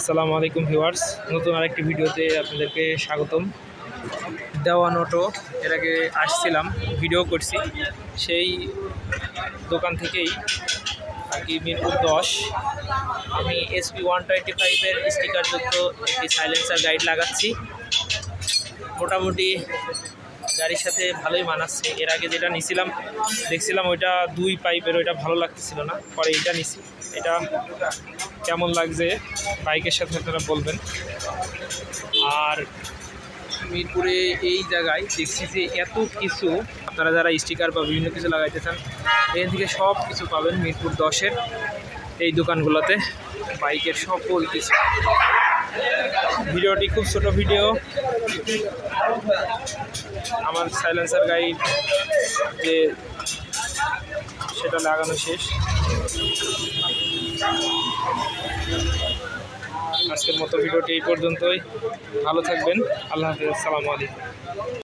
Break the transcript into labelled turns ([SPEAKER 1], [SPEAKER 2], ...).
[SPEAKER 1] আসসালামু আলাইকুম ভিউয়ার্স। নতুন আরেকটি ভিডিওতে আপনাদেরকে স্বাগতম। দেওয়ান অটো এর আগে আসছিলাম, ভিডিও করছি। সেই দোকান থেকেই আর কি মিরপুর দশ। আমি এসপি ওয়ান টোয়েন্টি ফাইভের স্টিকারযুক্ত একটি সাইলেন্সার গাইড লাগাচ্ছি। মোটামুটি গাড়ির সাথে ভালোই মানাচ্ছে। এর আগে যেটা নিছিলাম, দেখছিলাম ওইটা দুই পাইপের, ওইটা ভালো লাগতেছিল না। পরে এটা নিছি। এটা কেমন লাগছে? বাইকের সাথে আপনারা বলবেন। আর মিরপুরে এই জায়গায় দেখছি যে এত কিছু। আপনারা যারা স্টিকার বা বিভিন্ন কিছু লাগাইতে চান, এখান থেকে সব কিছু পাবেন মিরপুর দশের এই দোকানগুলোতে। বাইকের সকল কিছু। ভিডিওটি খুব ছোট ভিডিও। আমার সাইলেন্সার গাইড যে সেটা লাগানো শেষ। আজকের মতো ভিডিওটি এই পর্যন্তই। ভালো থাকবেন। আল্লাহ হাফিজ। আসসালামু আলাইকুম।